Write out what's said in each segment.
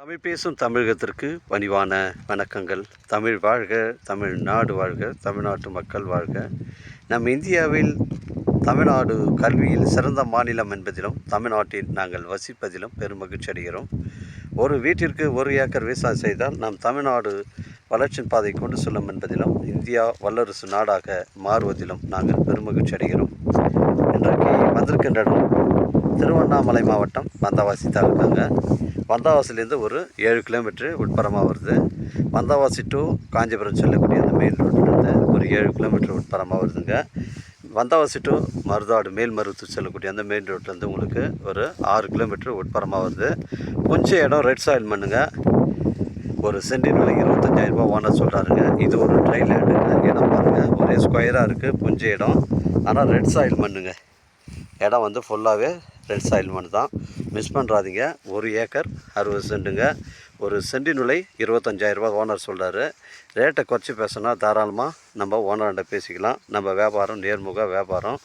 தமிழ் பேசும் தமிழகத்திற்கு பணிவான வணக்கங்கள். தமிழ் வாழ்க தமிழ்நாடு வாழ்க தமிழ்நாட்டு மக்கள் வாழ்க. நம் இந்தியாவில் தமிழ்நாடு கல்வியில் சிறந்த மாநிலம் என்பதிலும் தமிழ்நாட்டில் நாங்கள் வசிப்பதிலும் பெருமகிழ்ச்சி அடைகிறோம். ஒரு வீட்டிற்கு ஒரு ஏக்கர் விவசாயம் செய்தால் நாம் தமிழ்நாடு வளர்ச்சியின் பாதை கொண்டு செல்லும் என்பதிலும் இந்தியா வல்லரசு நாடாக மாறுவதிலும் நாங்கள் பெருமகிழ்ச்சி அடைகிறோம். இன்றைக்கு வந்திருக்கின்ற இடம் திருவண்ணாமலை மாவட்டம் வந்தவாசி தாலுக்காங்க. வந்தவாசிலேருந்து ஒரு ஏழு கிலோமீட்ரு உட்புறமாக வருது. வந்தவாசி டு காஞ்சிபுரம் செல்லக்கூடிய அந்த மெயின் ரோட்லேருந்து ஒரு ஏழு கிலோமீட்டர் உட்புறமாக வருதுங்க. வந்தவாசி டு மருதாடு மேல்மருத்து செல்லக்கூடிய அந்த மெயின் ரோட்லேருந்து உங்களுக்கு ஒரு ஆறு கிலோமீட்டர் உட்புறமாக வருது. கொஞ்சம் இடம் ரெட் சாயில் மண்ணுங்க. ஒரு சென்டின் விலை இருபத்தஞ்சாயிரம் ரூபாய் ஓனர் சொல்கிறாருங்க இது ஒரு ட்ரை லேண்டுங்க இடம் பாருங்கள் ஒரே ஸ்கொயராக இருக்குது புஞ்ச இடம். ஆனால் ரெட் சாயில் மண்ணுங்க. இடம் வந்து ஃபுல்லாகவே ரெட் சாயில் மண் தான் மிஸ் பண்ணுறாதீங்க ஒரு ஏக்கர் அறுபது சென்ட்டுங்க. ஒரு சென்டின் விலை இருபத்தஞ்சாயிரம் ஓனர் சொல்கிறாரு ரேட்டை குறைச்சி பேசினா தாராளமாக நம்ம ஓனர்கிட்ட பேசிக்கலாம். நம்ம வியாபாரம் நேர்முக வியாபாரம்.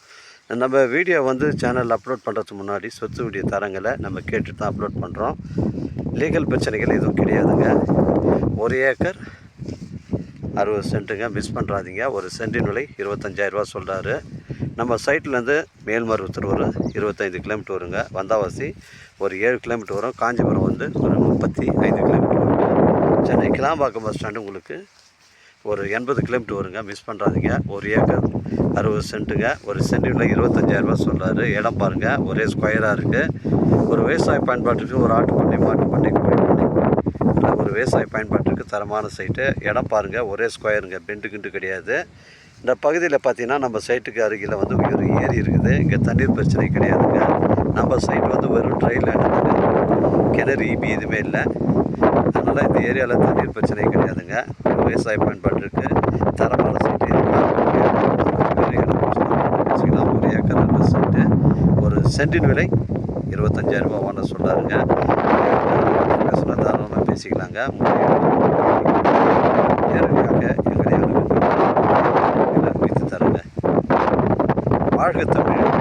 நம்ம வீடியோ வந்து சேனலில் அப்லோட் பண்ணுறதுக்கு முன்னாடி சொத்து வீடியோ தரங்களை நம்ம கேட்டுட்டு தான் அப்லோட் பண்ணுறோம் லீகல் பிரச்சனைகள் எதுவும் கிடையாதுங்க. ஒரு ஏக்கர் அறுபது சென்ட்டுங்க. மிஸ் பண்ணுறாதீங்க ஒரு சென்டின் விலை இருபத்தஞ்சாயிரரூபா சொல்கிறாரு நம்ம சைட்லேருந்து மேல்மருவத்தூர் ஒரு இருபத்தைந்து கிலோமீட்டர் வருங்க வந்தாவாசி ஒரு ஏழு கிலோமீட்டர் வரும். காஞ்சிபுரம் வந்து ஒரு முப்பத்தி ஐந்து கிலோமீட்டர் வருங்க சென்னை கிளாம்பாக்கம் பஸ் ஸ்டாண்டு உங்களுக்கு ஒரு எண்பது கிலோமீட்டர் வருங்க. மிஸ் பண்ணுறாதீங்க ஒரு ஏக்கர் அறுபது சென்ட்டுங்க. ஒரு சென்டில் இருபத்தஞ்சாயிரரூபா சொல்கிறாரு இடம் பாருங்கள் ஒரே ஸ்கொயராக இருக்குது ஒரு விவசாய பயன்பாட்டுக்கு ஒரு ஆட்டு பண்ணை மாட்டு பண்ணை கோழி பண்ணை ஒரு விவசாய பயன்பாட்டுக்கு தரமான சைட்டு இடம் பாருங்கள் ஒரே ஸ்கொயருங்க. பெண்டு கிண்டு கிடையாது. இந்த பகுதியில் பார்த்தீங்கன்னா நம்ம சைட்டுக்கு அருகில் வந்து ஒரு ஏரி இருக்குது. இங்கே தண்ணீர் பிரச்சனை கிடையாதுங்க. நம்ம சைட் வந்து வெறும் ட்ரை லேண்டுங்க கிணறு இபி எதுவுமே இல்லை. அதனால் இந்த ஏரியாவில் தண்ணீர் பிரச்சனை கிடையாதுங்க. விவசாய பயன்பாட்டிற்கு தரமான சைட்டு ஒரு ஏக்கர் சைட்டு ஒரு சென்டின் விலை இருபத்தஞ்சாயிரம் ரூபாய் ஓனர் சொல்கிறாருங்க பேசிக்கலாங்க market tabii.